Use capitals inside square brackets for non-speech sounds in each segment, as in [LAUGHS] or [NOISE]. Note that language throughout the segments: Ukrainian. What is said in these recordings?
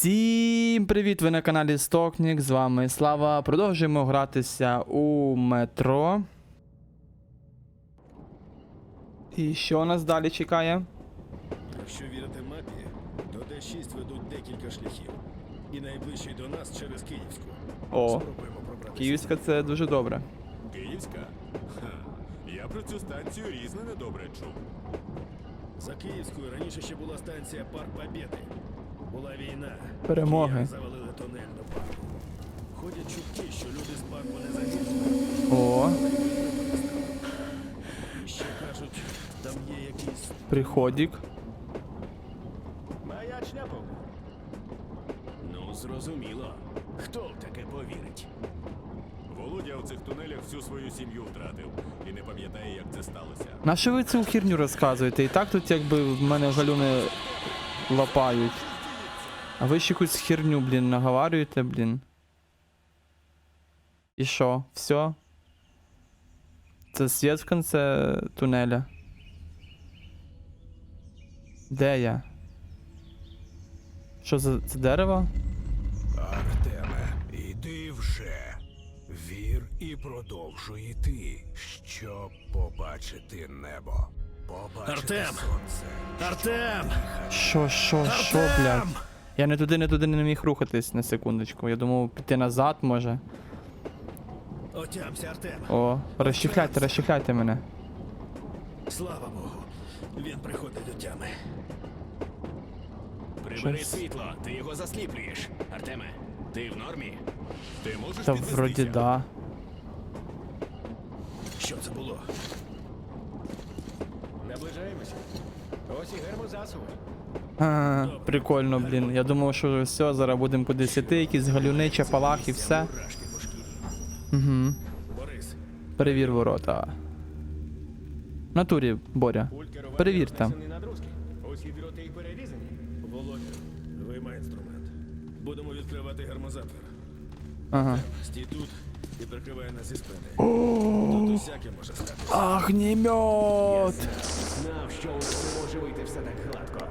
Всім привіт! Ви на каналі Стокнік, з вами Слава. Продовжуємо гратися у метро. І що нас далі чекає? Якщо вірити мапі, то Д6 ведуть декілька шляхів. І найближчий до нас через Київську. О. Київська це дуже добре. Київська? Ха. Я про цю станцію різне недобре чув. За Київською раніше ще була станція Парк Побєди. Була війна. Перемоги. Завалили тунель до парку. Ходять чутки, що люди з парку не загинули. О, І ще кажуть, там є якийсь приходік. маячня повна. Ну, зрозуміло. Хто в таке повірить? Володя у цих тунелях всю свою сім'ю втратив і не пам'ятає, як це сталося. На що ви цю херню розказуєте? І так тут якби в мене галюни лапають. А ви ще якусь херню, блін, наговарюєте, блін. І що? Все? Це світ в кінці тунеля. Де я? Що за це дерево? Артеме, іди вже. Вір і продовжуй іти, щоб побачити небо. Побачити Артем! сонце. Артем! Що, що, що, блядь? Я не туди, не туди не міг рухатись на секундочку. Я думав піти назад може. Отямся, Артем! О, розчехляйте, розчехляйте мене. Слава Богу, він приходить до тями. Прибери Щось. світло, ти його засліплюєш. Артеме, ти в нормі? Ти можеш Та підвестися? вроді да. Що це було? Наближаємося. Ось і гермозасуви. А, прикольно, блін. Я думав, що все, зараз будемо по 10, якісь галюни, чапалах і все. Угу. Борис, Перевір ворота. Натурі, Боря. Перевір там. Усі дроти і перерізані. Володя, виймай інструмент. Будемо відкривати гермозатвір. Ага. Стій тут і прикривай нас зі спини. Тут усяке може стати. Огнемет! Знав, що у нас не може вийти все так гладко.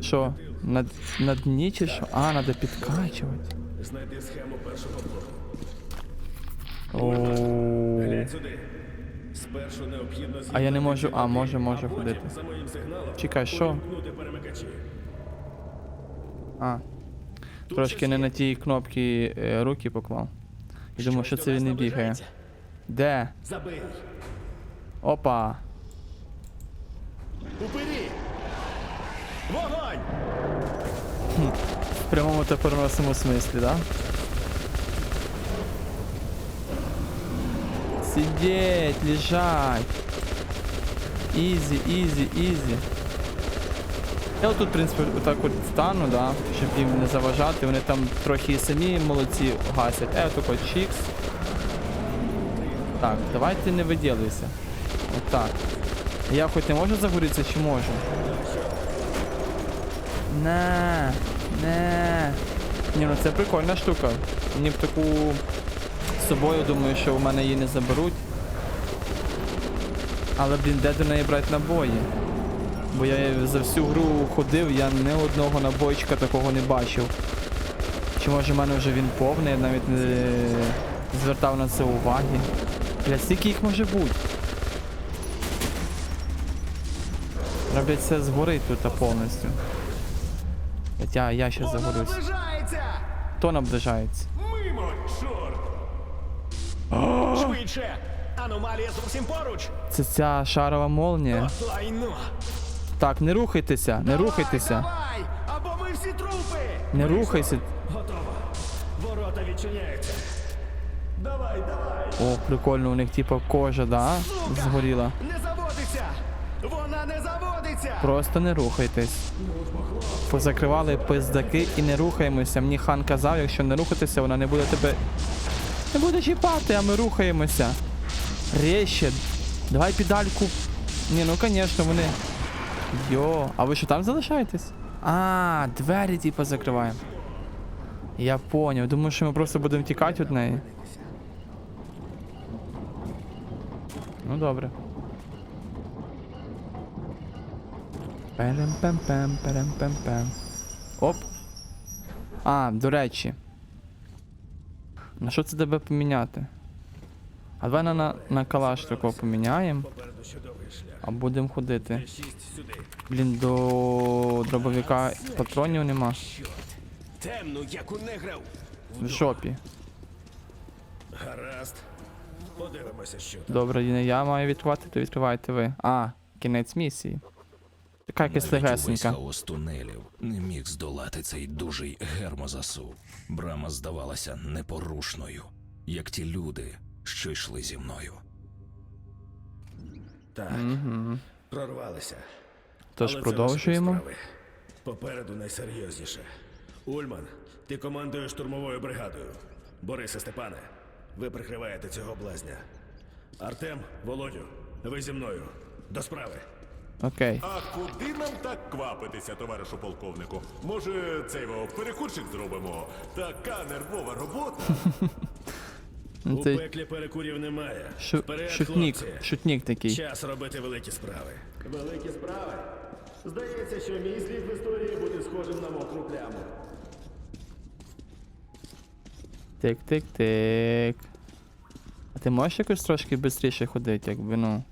Що? На, на дні чи що? А, треба підкачувати. Знайди схему першого блоку. О. Глянь сюди. Спершу необхідно А я не можу- а, може, може ходити. Чекай, що? А. Трошки не на тій кнопці е, руки поклав. І думав, що це він не бігає. Де? Забий. Опа. Упері! Вогонь! В прямому та переносному смислі, да? Сидеть, лежать. Ізі, ізі, ізі. Я тут, в принципі, отак от стану, да, щоб їм не заважати. Вони там трохи і самі молодці гасять. Е, отак от чікс. Так, давайте не виділися. Отак. Я хоч не можу загорітися, чи можу? Не, не. Ні, ну це прикольна штука. Мені б таку з собою думаю, що у мене її не заберуть. Але, блін, де до неї брати набої? Бо я за всю гру ходив, я ні одного набойчика такого не бачив. Чи може в мене вже він повний, я навіть не звертав на це уваги. Бля, скільки їх може бути? Треба це згорить тут повністю. Хоча я ще загорюсь. Хто наближається? Мимо, чорт! Швидше! Аномалія зовсім поруч! Це ця шарова молнія. Так, не рухайтеся, не рухайтеся. Давай! Або ми всі трупи! Не рухайся. Готово. Ворота відчиняються. Давай, давай! О, прикольно, у них типа кожа, да? Згоріла. Не заводиться! Вона не заводиться! Просто не рухайтесь. Позакривали пиздаки і не рухаємося. Мені хан казав, якщо не рухатися, вона не буде тебе. Не буде чіпати, а ми рухаємося. Резче. Давай педальку. Ні, ну звісно, вони. Йо, а ви що там залишаєтесь? А, двері типа закриваємо. Я поняв. Думаю, що ми просто будемо тікати від неї. Ну добре. Перем-пем-пем, перем-пем-пем. Оп. А, до речі. На що це тебе поміняти? А давай на, на, на калаш такого поміняємо, а будемо ходити. Блін, до дробовика патронів нема. Темну, як у неграв. В жопі. Гаразд. Подивимося, що. Добре, я маю відкривати, то відкривайте ви. А, кінець місії. Така легесенька. хаос тунелів не міг здолати цей дужий гермозасув. Брама здавалася непорушною, як ті люди, що йшли зі мною. Так, Угу. прорвалися. Тож Але продовжуємо. справи. Попереду найсерйозніше. Ульман, ти командуєш штурмовою бригадою. Борисе Степане, ви прикриваєте цього блазня. Артем, Володю, ви зі мною. До справи. Окей. А куди нам так квапитися, товаришу полковнику? Може, цей во перекурчик зробимо? Така нервова робота. [LAUGHS] Ну, У Це пеклі перекурів немає. шу- Вперед, шутник, хлопці. шутник такий. Час робити великі справи. Великі справи. Здається, що мій слід в історії буде схожим на мокру пляму. Тик-тик-тик. А ти можеш якось трошки швидше ходити, якби ну.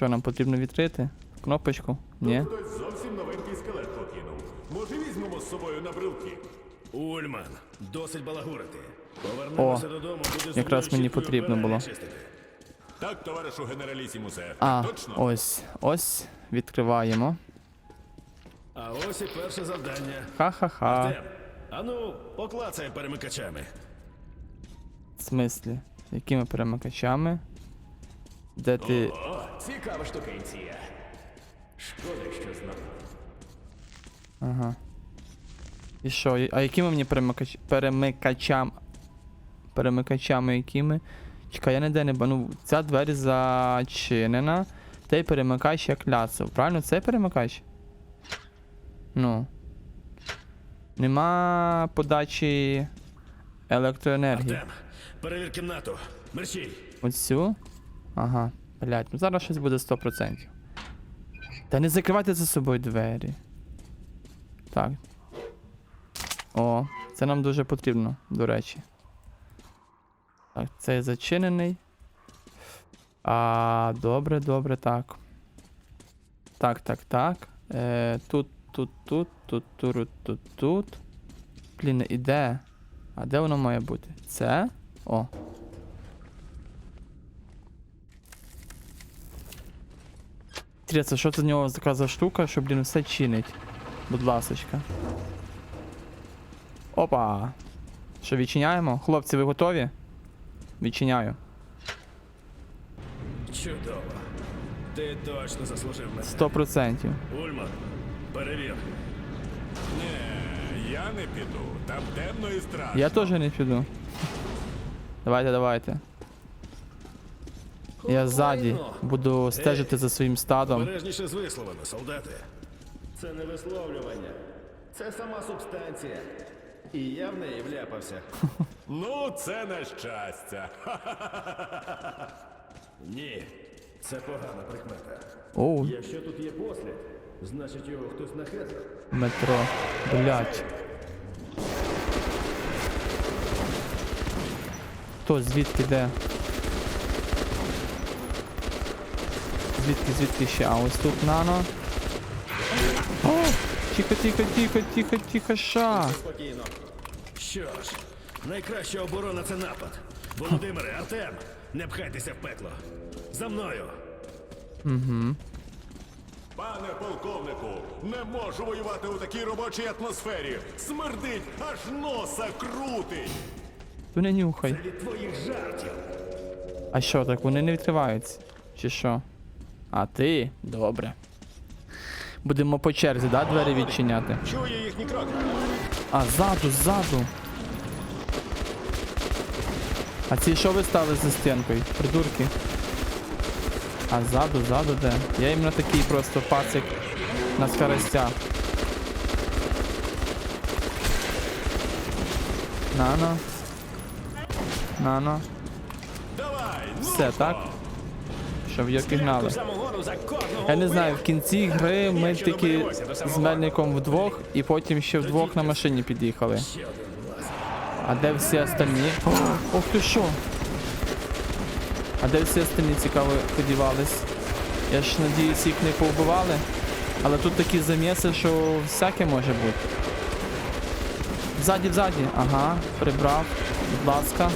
Що нам потрібно відкрити? Кнопочку? Ні? Хтось зовсім новенький скелет покинув. Може, візьмемо з собою на брилки? Ульман, досить балагурити. Повернемося О, додому, буде якраз мені потрібно було. Так, товаришу генералісімусе. А, Точно? ось, ось, відкриваємо. А ось і перше завдання. Ха-ха-ха. Артем, ану, поклацай перемикачами. В смислі? Якими перемикачами? Де ти. О, цікава штукенція. Шкода, що знав. Ага. І що? А якими мені перемикач... перемикачам. Перемикачами якими? Чекай, я ніде не Ну, ця двері зачинена. Цей перемикач я кляцав. Правильно, цей перемикач? Ну. Нема подачі електроенергії. Артем, перевір кімнату. Мерщій. Оцю? Ага. Блять, ну зараз щось буде 100%. Та не закривайте за собою двері. Так. О, це нам дуже потрібно, до речі. Так, цей зачинений. А, добре, добре, так. Так, так, так. Е, тут, тут, тут, тут, тут, тут, тут. Блін, іде. А де воно має бути? Це? О. Інтересно, що це в нього така за штука, що, блін, все чинить. Будь ласочка. Опа. Що, відчиняємо? Хлопці, ви готові? Відчиняю. Чудово. Ти точно заслужив мене. 100%. Ульман, перевір. Ні, я не піду. Там темно і страшно. Я теж не піду. Давайте, давайте. Я ззаді буду стежити за своїм стадом. Обережніше з висловами, солдати. Це не висловлювання. Це сама субстанція. І я в неї вляпався. [LAUGHS] Ну, це на щастя. [LAUGHS] Ні, це погана прикмета. Оу, Якщо тут є послід, значить його хтось нахезав. метро. Блять. Хто звідки де? Звідки, звідки ще? А ось тут нано. О! Тихо, тихо, тихо, тихо, тихо, ша. Спокійно. Що ж, найкраща оборона це напад. Володимире, Артем, не пхайтеся в пекло. За мною. Пане полковнику, не можу воювати у такій робочій атмосфері. Смердить, аж носа крутить. Tu не нюхай. Від твоїх жартів. А що, так вони не відкриваються? Чи що? А ти? Добре. Будемо по черзі, да, двері відчиняти? Чує їхні кроки. А, ззаду, ззаду. А ці що ви стали за стінкою? Придурки. А ззаду, ззаду де? Я іменно такий просто пацик на скоростях. Нано. Нано. Ну Все, так? Щоб його пігнали. Я не знаю, в кінці гри ми тільки з Мельником вдвох і потім ще вдвох на машині під'їхали. А де всі остальні? О, ох ти що? А де всі остальні цікаво подівались? Я ж надіюсь, їх не повбивали. Але тут такі заміси, що всяке може бути. Ззаді, ззаді. Ага, прибрав. Будь ласка.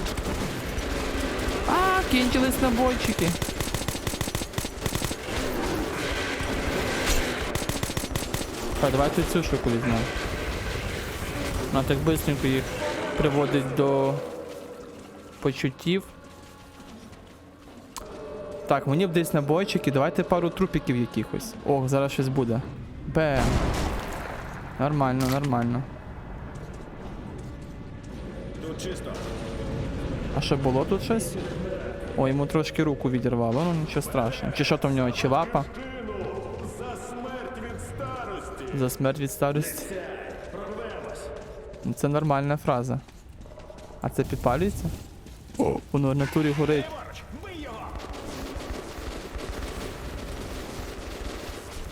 А, кінчились набойчики. Так, давайте цю штуку візьмемо. Вона так бистренько їх приводить до почуттів. Так, мені б десь набойчики, давайте пару трупіків якихось. Ох, зараз щось буде. Бем. Нормально, нормально. Тут чисто. А що було тут щось? О, йому трошки руку відірвало, ну нічого страшного. Чи що там в нього, чи лапа? За смерть від старості. Ну, Це нормальна фраза. А це підпалюється? О, воно в натурі горить.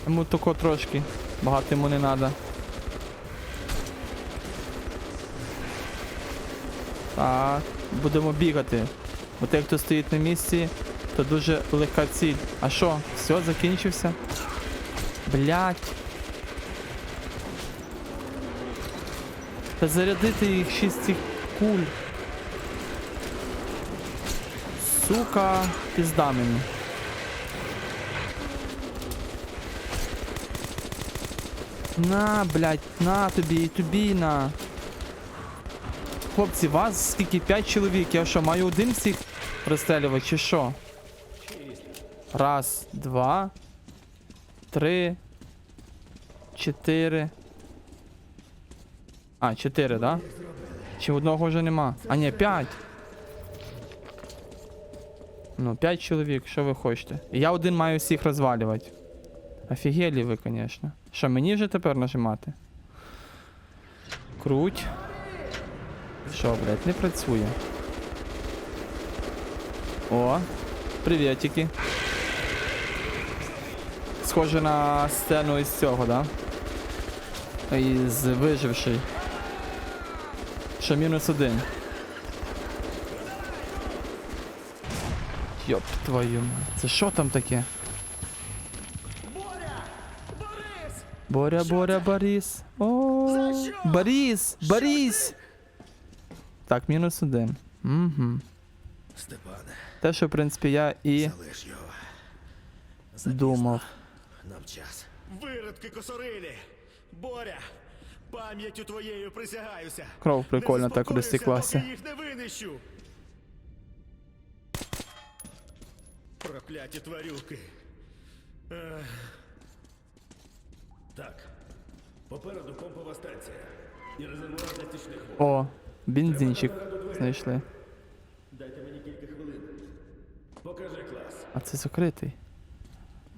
Йому тако трошки. Багато йому не треба. Так, будемо бігати. Бо той, хто стоїть на місці, то дуже легка ціль. А що? Все, закінчився? Блять. Та зарядити їх цих куль. Сука, пізда мені. На, блядь, на тобі і тобі на. Хлопці, вас скільки? П'ять чоловік. Я що, маю один всіх розстрілювати чи що? Раз, два, три, чотири. А, чотири, да? Чи одного вже нема? А ні, п'ять. Ну, п'ять чоловік, що ви хочете? Я один маю всіх розвалювати. Офігелі ви, звісно. Що, мені вже тепер нажимати? Круть. Що, блядь, не працює. О, привітики. Схоже на сцену із цього, да? Із виживший. Що мінус один. Йоп, твою мать. Це що там таке? Боря, Боря, Борис. О, Борис, Борис. Так, мінус один. Угу. Степане, Те, що, в принципі, я і його. думав. Нам час. Виродки косорилі! Боря! Пам'яттю твоєю присягаюся! Кров прикольно так розтеклася. їх не винищу! Прокляті тварюки! Так. Попереду помпова станція. І резервуар для стічних вод. О, бензинчик знайшли. Дайте мені кілька хвилин. Покажи клас. А це закритий.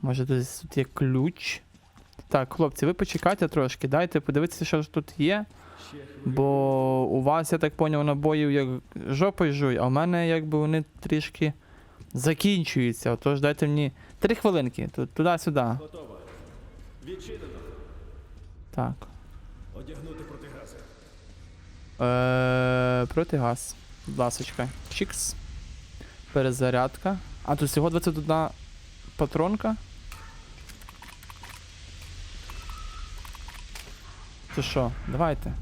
Може десь тут є ключ. Так, хлопці, ви почекайте трошки, дайте подивитися, що ж тут є. Бо у вас, я так поняв, набоїв як жопою жуй, а в мене якби вони трішки закінчуються. Отож дайте мені три хвилинки. Туди-сюди. Готово. Відчинено. Так. Одягнути протигази. Е, протигаз. Будь ласочка. Чікс. Перезарядка. А тут всього 21 патронка. То що, давайте.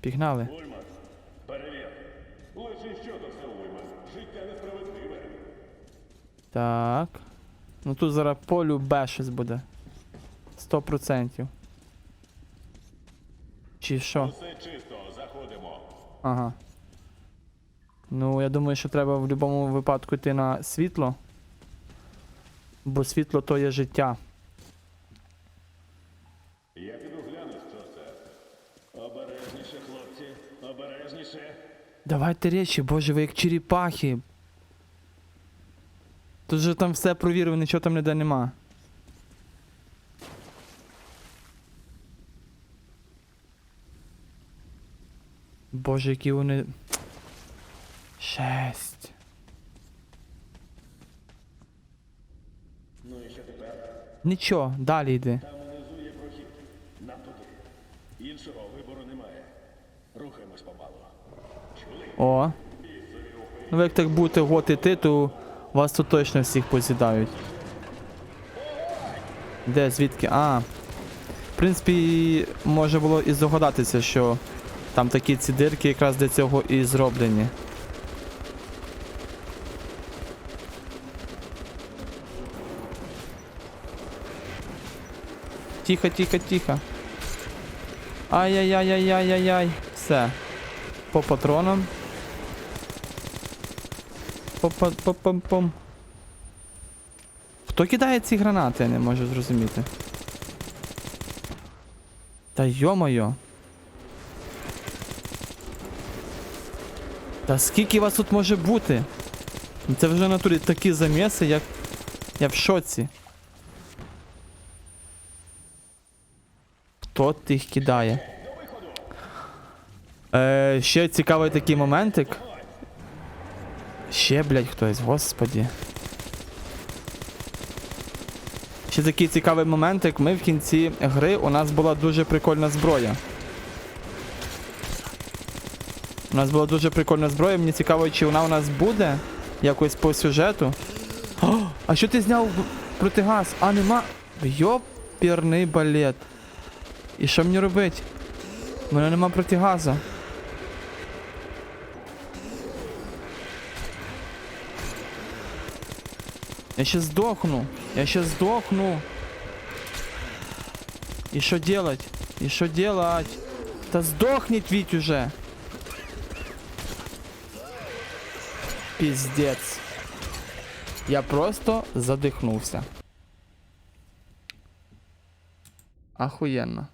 Пігнали. Перевір. Лише що до це Ульман. Життя несправедливе. Так. Ну тут зараз полю Б щось буде. 100%. Чи що? Все заходимо. Ага. Ну, я думаю, що треба в будь-якому випадку йти на світло. Бо світло то є життя. Я піду гляну, що це. Обережніше, хлопці. Обережніше. Давайте речі, боже, ви як черепахи. Тут же там все провірив, нічого там ніде нема. Боже, які вони. Шесть. Ну ще тепер. Нічого, далі йди. Іншого вибору немає. Рухаємось помалу. О. Ну, як так будете гот іти, то вас тут точно всіх позідають. Де, звідки? А. В принципі, може було і здогадатися, що там такі ці дирки якраз для цього і зроблені. Тихо, тихо, тихо. Ай-яй-яй-яй-яй-яй-яй. Все. По патронам. По-по-по-пом-пом. Хто кидає ці гранати, я не можу зрозуміти. Та йо-моє. Та скільки вас тут може бути? Ну, Це вже натурі такі заміси, як. Я в шоці. Хто тих кидає? Е, ще цікавий такий моментик. Ще, блядь, хтось, господі. Ще такий цікавий моментик. Ми в кінці гри у нас була дуже прикольна зброя. У нас була дуже прикольна зброя. Мені цікаво, чи вона у нас буде якось по сюжету. О, а що ти зняв протигаз? А нема. Йоперний балет. І що мені робити? У мене нема протигазу. Я сейчас сдохну. Я сейчас сдохну. И что делать? И что делать? Да сдохнет ведь уже. Пиздец. Я просто задихнувся. Охуенно.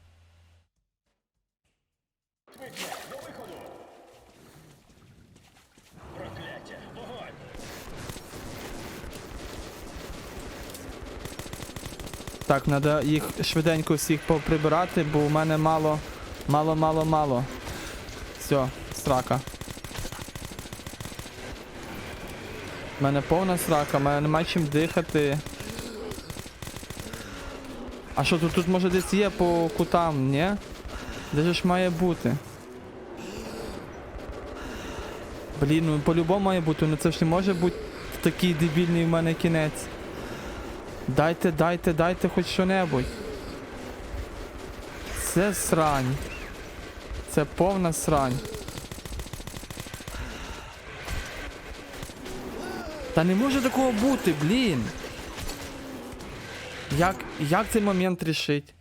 Так, треба їх швиденько всіх поприбирати, бо у мене мало, мало, мало, мало. Все, срака. У мене повна срака, у мене нема чим дихати. А що тут, тут може десь є по кутам, ні? Де ж має бути? Блін, ну по-любому має бути, ну це ж не може бути такий дебільний в мене кінець. Дайте, дайте, дайте хоч що-небудь. Це срань. Це повна срань. Та не може такого бути, блін. Як, як цей момент рішить?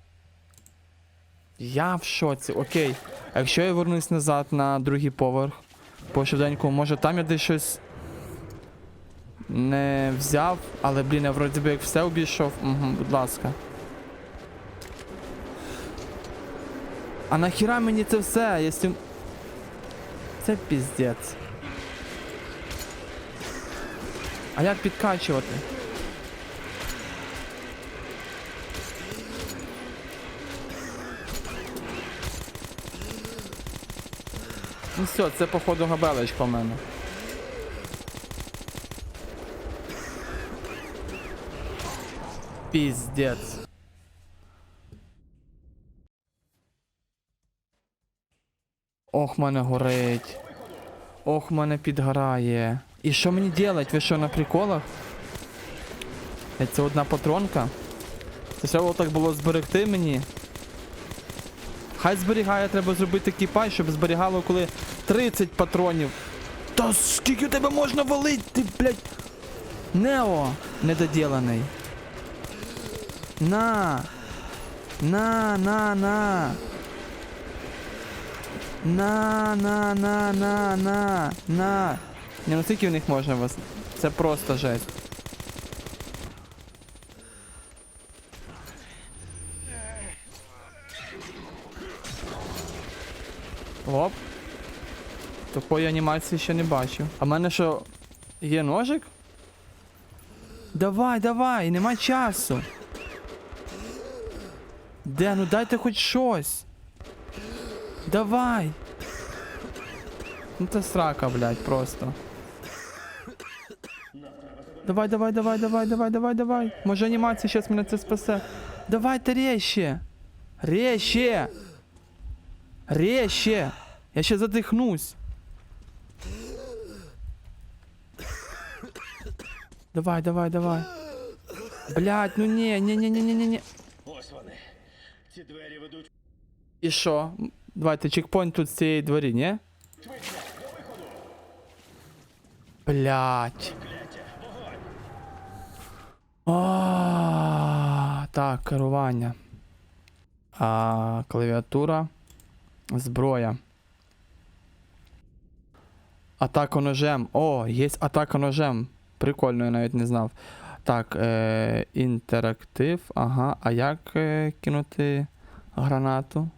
Я в шоці. Окей. А якщо я вернусь назад на другий поверх по швиденьку, може там я десь щось не взяв, але, блін, я вроді би як все обійшов. Угу, будь ласка. А нахіра мені це все, якщо... Це піздець. А як підкачувати? Ну все, це походу габелечка в мене. Піздець. Ох, мене горить. Ох, мене підгорає. І що мені делать? Ви що на приколах? Це одна патронка. Це треба так було зберегти мені. Хай зберігає, треба зробити такий пай, щоб зберігало коли 30 патронів. Та скільки тебе можна валити, ти, блядь. Нео, недоділений. На. На, на, на. На, на, на, на, на, на. Не, ну скільки в них можна вас? Це просто жесть. Оп. Такої анімації ще не бачив. А в мене що, є ножик? Давай, давай, нема часу. Де, ну дайте хоч щось. Давай. Ну це срака, блядь, просто. Давай, давай, давай, давай, давай, давай, давай. Може анімація зараз мене це спасе. Давайте резче. Резче. Резче. Я ще задихнусь. Давай, давай, давай. Блять, ну ні, ні, ні, ні, ні, ні, ні. Ці двері ведуть. І що? Давайте чекпоінт тут з цієї дворі, ні? Блять. Так, керування. А, клавіатура. Зброя. Атака ножем. О, є атака ножем. Прикольно, я навіть не знав. Так, е, інтерактив. Ага. А як е, кинути гранату?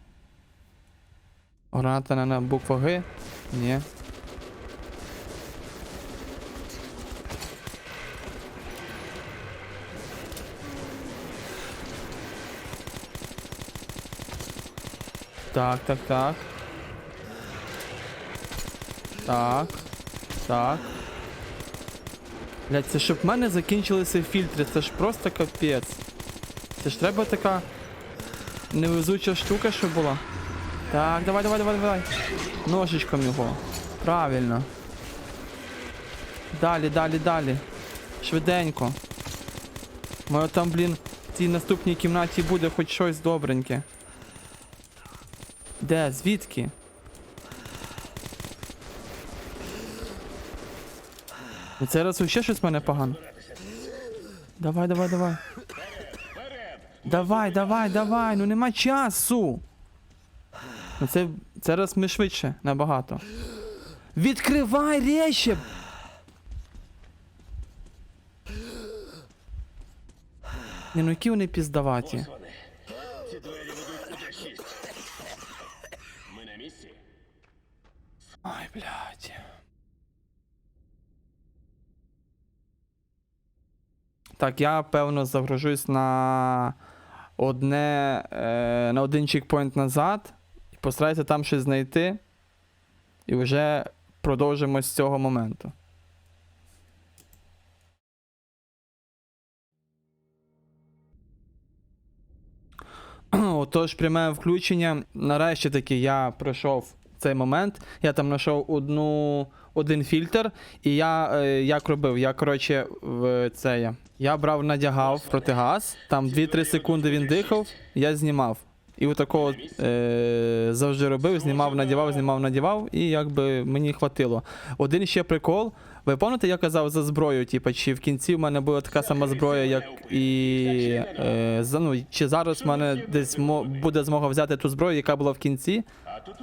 Граната не на буква Г? Ні. Так, так, так. Так. Так. Блять, це щоб в мене закінчилися фільтри, це ж просто капець. Це ж треба така невезуча штука, що була. Так, давай, давай, давай, давай. Ножичком його. Правильно. Далі, далі, далі. Швиденько. Може там, блін, в цій наступній кімнаті буде хоч щось добреньке. Де? Звідки? Ну це раз ще щось в мене погано. Давай, давай, давай. Давай, давай, давай, ну нема часу. Ну це, це раз ми швидше набагато. Відкривай речі! Ні, ну які вони піздаваті. Ці двері ведуть у Д6. Ми на місці. Ай, блядь. Так, я певно загружусь на одне. Е, на один чекпоінт назад. І постараюся там щось знайти. І вже продовжимо з цього моменту. Отож, пряме включення. Нарешті таки я пройшов цей момент. Я там знайшов одну, один фільтр, і я е, як робив? Я, коротше, в це я. Я брав, надягав протигаз, там 2-3 секунди він дихав, я знімав. І отакого е, завжди робив, знімав, надівав, знімав, надівав, і якби мені хватило. Один ще прикол. Ви пам'ятаєте, я казав за зброю, типу, чи в кінці в мене була така сама зброя, як і. Е, за- ну, чи зараз в мене десь мо- буде змога взяти ту зброю, яка була в кінці?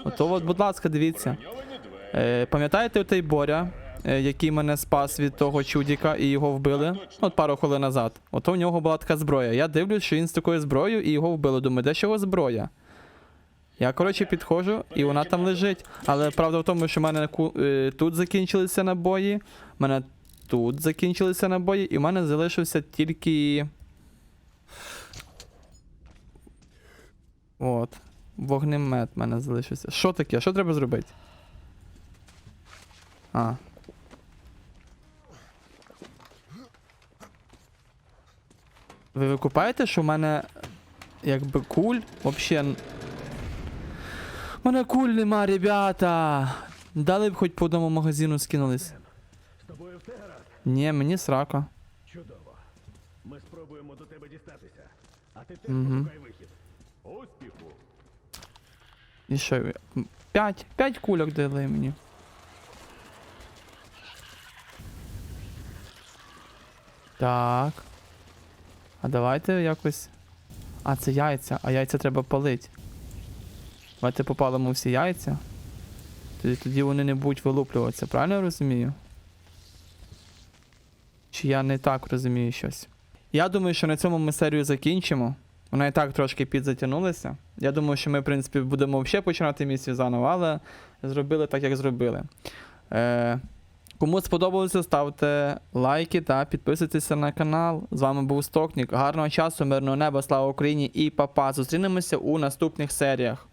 Ото от, будь ласка, дивіться. Е, пам'ятаєте той Боря, який мене спас від того чудіка і його вбили? От пару хвилин назад. Ото в нього була така зброя. Я дивлюсь, що він з такою зброєю і його вбили. Думаю, де ж його зброя? Я, коротше, підходжу, і вона там лежить. Але правда в тому, що в мене е, тут закінчилися набої, в мене тут закінчилися набої, і в мене залишився тільки. От. Вогнемет в мене залишився. Що таке? Що треба зробити? А. Ви викупаєте, що в мене якби куль взагалі. У мене куль нема, ребята. Дали б хоч по одному магазину скинулись. Ні, мені срака. Чудово. Ми спробуємо до тебе дістатися. А ти теж пошукай вихід. Успіху! І що? П'ять. П'ять кульок дали мені. Так. А давайте якось. А, це яйця, а яйця треба палити. Давайте попалимо всі яйця. Тоді, тоді вони не будуть вилуплюватися, правильно я розумію? Чи я не так розумію щось? Я думаю, що на цьому ми серію закінчимо. Вона і так трошки підзатягнулася. Я думаю, що ми, в принципі, будемо взагалі починати місію заново, але зробили так, як зробили. Е, кому сподобалося, ставте лайки та підписуйтеся на канал. З вами був Стокнік. Гарного часу, мирного неба, слава Україні і папа. Зустрінемося у наступних серіях.